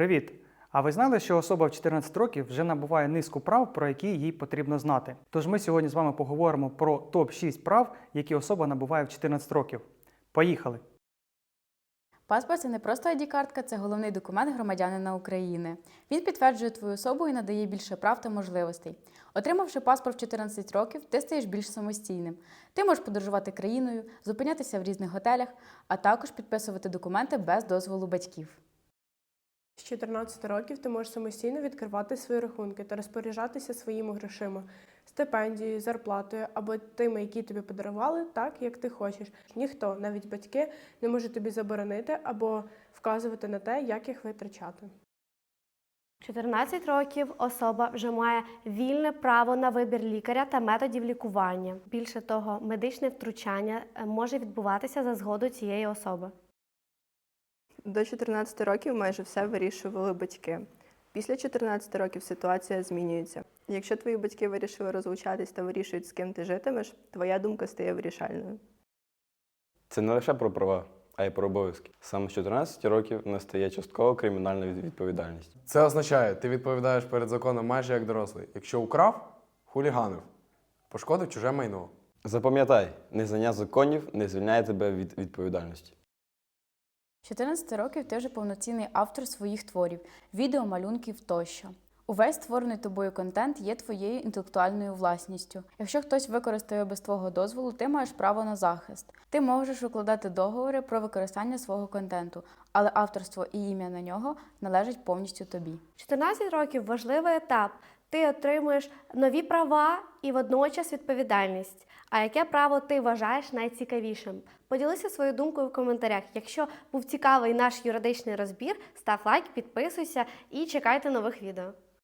Привіт! А ви знали, що особа в 14 років вже набуває низку прав, про які їй потрібно знати? Тож ми сьогодні з вами поговоримо про топ-6 прав, які особа набуває в 14 років. Поїхали! Паспорт це не просто ID-картка, це головний документ громадянина України. Він підтверджує твою особу і надає більше прав та можливостей. Отримавши паспорт в 14 років, ти стаєш більш самостійним. Ти можеш подорожувати країною, зупинятися в різних готелях, а також підписувати документи без дозволу батьків. З 14 років ти можеш самостійно відкривати свої рахунки та розпоряджатися своїми грошима, стипендією, зарплатою або тими, які тобі подарували, так як ти хочеш. Ніхто, навіть батьки, не може тобі заборонити або вказувати на те, як їх витрачати. 14 років особа вже має вільне право на вибір лікаря та методів лікування. Більше того, медичне втручання е, може відбуватися за згодою цієї особи. До 14 років майже все вирішували батьки. Після 14 років ситуація змінюється. Якщо твої батьки вирішили розлучатись та вирішують, з ким ти житимеш, твоя думка стає вирішальною. Це не лише про права, а й про обов'язки. Саме з 14 років настає часткова кримінальна відповідальність. Це означає, ти відповідаєш перед законом майже як дорослий. Якщо украв, хуліганив, пошкодив чуже майно. Запам'ятай, незнання законів не звільняє тебе від відповідальності. З 14 років ти вже повноцінний автор своїх творів, відео, малюнків тощо. Увесь створений тобою контент є твоєю інтелектуальною власністю. Якщо хтось використає без твого дозволу, ти маєш право на захист. Ти можеш укладати договори про використання свого контенту, але авторство і ім'я на нього належать повністю тобі. 14 років важливий етап. Ти отримуєш нові права і водночас відповідальність. А яке право ти вважаєш найцікавішим? Поділися своєю думкою в коментарях. Якщо був цікавий наш юридичний розбір, став лайк, підписуйся і чекайте нових відео.